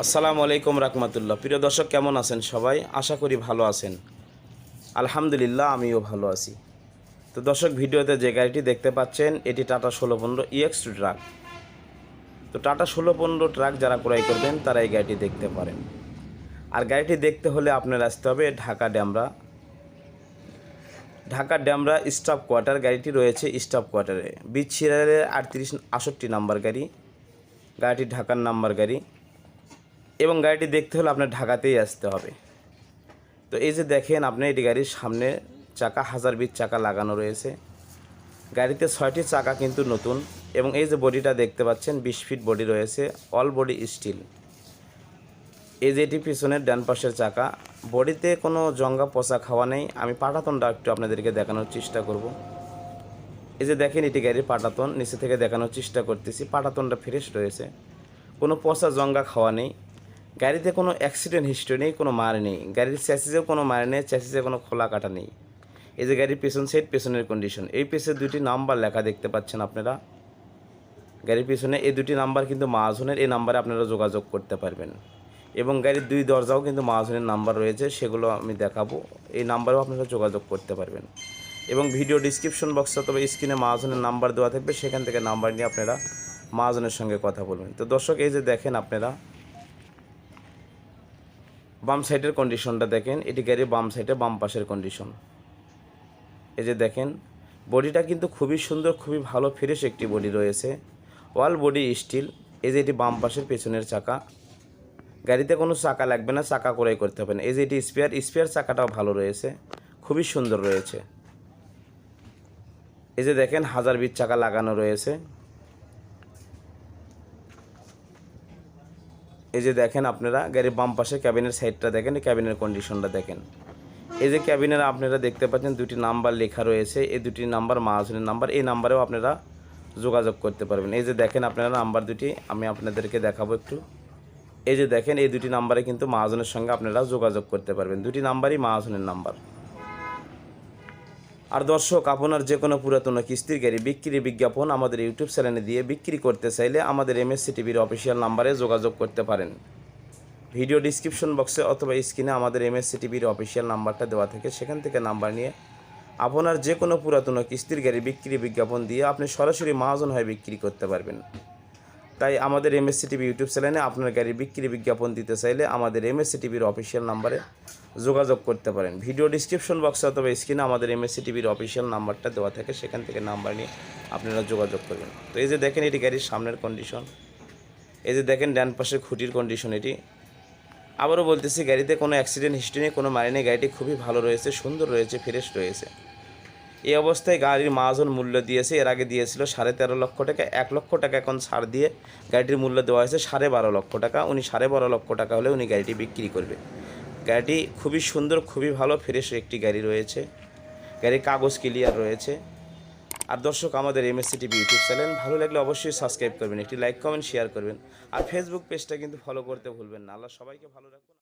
আসসালামু আলাইকুম রাহমাতুল্লাহ। প্রিয় দর্শক, কেমন আছেন সবাই? আশা করি ভালো আছেন। আলহামদুলিল্লাহ, আমিও ভালো আছি। তো দর্শক, ভিডিওতে যে গাড়িটি দেখতে পাচ্ছেন, এটি টাটা ষোলো পনেরো ইএক্স ট্রাক। তো টাটা ষোলো পনেরো ট্রাক যারা ক্রয় করবেন, তারা এই গাড়িটি দেখতে পারেন। আর গাড়িটি দেখতে হলে আপনার আসতে হবে ঢাকা ড্যামরা। ঢাকা ড্যামরা স্টাফ কোয়ার্টার গাড়িটি রয়েছে স্টাফ কোয়ার্টারে। বিচ আটত্রিশ আষট্টি নাম্বার গাড়ি। গাড়িটি ঢাকার নাম্বার গাড়ি। এবং গাড়িটি দেখতে হলে আপনার ঢাকাতেই আসতে হবে। তো এই যে দেখেন, আপনি এটি গাড়ির সামনে চাকা হাজার বিশ চাকা লাগানো রয়েছে। গাড়িতে ছয়টি চাকা কিন্তু নতুন এবং এই যে বডিটা দেখতে পাচ্ছেন, বিশ ফিট বডি রয়েছে, অল বডি স্টিল। এই যে এটি পিছনের ডান পাশের চাকা। বডিতে কোনো জঙ্গা পচা খাওয়া নেই। আমি পাটাতনটা একটু আপনাদেরকে দেখানোর চেষ্টা করব। এই যে দেখেন, এটি গাড়ির পাটাতন। নিচে থেকে দেখানোর চেষ্টা করতেছি। পাটাতনটা ফ্রেশ রয়েছে। কোনো পচা জঙ্গা খাওয়া নেই। গাড়িতে কোনো অ্যাক্সিডেন্ট হিস্ট্রি নেই, কোনো মার নেই। গাড়ির চ্যাসিসেও কোনো মার নেই চ্যাসিসে কোনো খোলা কাটা নেই। এই যে গাড়ির পেছন সাইড পেছনের কন্ডিশন এই পেছনে দুটি নাম্বার লেখা দেখতে পাচ্ছেন আপনারা। গাড়ির পিছনে এই দুটি নাম্বার কিন্তু মাহাজনের এই নাম্বারে আপনারা যোগাযোগ করতে পারবেন। এবং গাড়ির দুই দরজাও কিন্তু মাহাজনের নাম্বার রয়েছে, সেগুলো আমি দেখাবো। এই নাম্বারেও আপনারা যোগাযোগ করতে পারবেন। এবং ভিডিও ডিসক্রিপশন বক্সে অথবা স্ক্রিনে মাহাজনের নাম্বার দেওয়া থাকবে, সেখান থেকে নাম্বার নিয়ে আপনারা মাহাজনের সঙ্গে কথা বলবেন। তো দর্শক, এই যে দেখেন আপনারা বাম সাইডের কন্ডিশনটা দেখেন, এটি গাড়ির বাম সাইডে বাম পাশের কন্ডিশন এই যে দেখেন, বডিটা কিন্তু খুবই সুন্দর, খুবই ভালো ফ্রেশ একটি বডি রয়েছে। ওয়াল বডি স্টিল এই যে এটি বাম পাশের পেছনের চাকা। গাড়িতে কোনো চাকা লাগবে না, চাকা করাই করতে হবে না। এই যে এটি স্পেয়ার স্পেয়ার চাকাটাও ভালো রয়েছে, খুবই সুন্দর রয়েছে। এই যে দেখেন, হাজার বিশ চাকা লাগানো রয়েছে। এই যে দেখেন আপনারা, গাড়ির বাম পাশে ক্যাবিনের সাইডটা দেখেন ক্যাবিনের কন্ডিশনটা দেখেন। এই যে ক্যাবিনের আপনারা দেখতে পাচ্ছেন, দুটি নাম্বার লেখা রয়েছে। এই দুটি নাম্বার মাহাজনের নাম্বার এই নাম্বারেও আপনারা যোগাযোগ করতে পারবেন। এই যে দেখেন আপনারা নাম্বার দুটি, আমি আপনাদেরকে দেখাবো একটু। এই যে দেখেন, এই দুটি নাম্বারে কিন্তু মাহাজনের সঙ্গে আপনারা যোগাযোগ করতে পারবেন। দুটি নাম্বারই মাহাজনের নাম্বার আর দর্শক, আপনার যে কোনো পুরাতন কিস্তির গাড়ি বিক্রি বিজ্ঞাপন আমাদের ইউটিউব চ্যানেলে দিয়ে বিক্রি করতে চাইলে আমাদের এমএসসি টিভির অফিসিয়াল নাম্বারে যোগাযোগ করতে পারেন। ভিডিও ডিসক্রিপশন বক্সে অথবা স্ক্রিনে আমাদের এমএসসি টিভির অফিসিয়াল নাম্বারটা দেওয়া থাকে, সেখান থেকে নাম্বার নিয়ে আপনার যে কোনো পুরাতন কিস্তির গাড়ি বিক্রি বিজ্ঞাপন দিয়ে আপনি সরাসরি মহাজন হয়ে বিক্রি করতে পারবেন। তাই আমাদের এমএসসি টিভি ইউটিউব চ্যানেলে আপনার গাড়ি বিক্রি বিজ্ঞাপন দিতে চাইলে আমাদের এমএসসি টিভির অফিসিয়াল নাম্বারে যোগাযোগ করতে পারেন। ভিডিও ডিসক্রিপশন বক্সে অথবা স্ক্রিনে আমাদের এমএসসি টিভির অফিসিয়াল নাম্বারটা দেওয়া থাকে, সেখান থেকে নাম্বার নিয়ে আপনারা যোগাযোগ করবেন। তো এই যে দেখেন এটি গাড়ির সামনের কন্ডিশন এই যে দেখেন ডান পাশের খুঁটির কন্ডিশন এটি। আবারও বলতেছি, গাড়িতে কোনো অ্যাক্সিডেন্ট হিস্ট্রি নেই, কোনো মারি নেই গাড়িটি খুবই ভালো রয়েছে, সুন্দর রয়েছে ফ্রেশ রয়েছে। এই অবস্থায় গাড়ির মাহাজন মূল্য দিয়েছে, এর আগে দিয়েছিল সাড়ে তেরো লক্ষ টাকা, এক লক্ষ টাকা এখন ছাড় দিয়ে গাড়িটির মূল্য দেওয়া হয়েছে সাড়ে বারো লক্ষ টাকা। উনি সাড়ে বারো লক্ষ টাকা হলে উনি গাড়িটি বিক্রি করবে। গাড়িটি খুবই সুন্দর, খুবই ভালো, ফ্রেশ একটি গাড়ি রয়েছে। গাড়ির কাগজ ক্লিয়ার রয়েছে। আর দর্শক, আমাদের M MSC TV YouTube channel, ভালো লাগলে অবশ্যই সাবস্ক্রাইব করবেন, একটি লাইক, কমেন্ট শেয়ার করবেন। আর ফেসবুক পেজটা কিন্তু ফলো করতে ভুলবেন না। আল্লাহ সবাইকে ভালো রাখুন।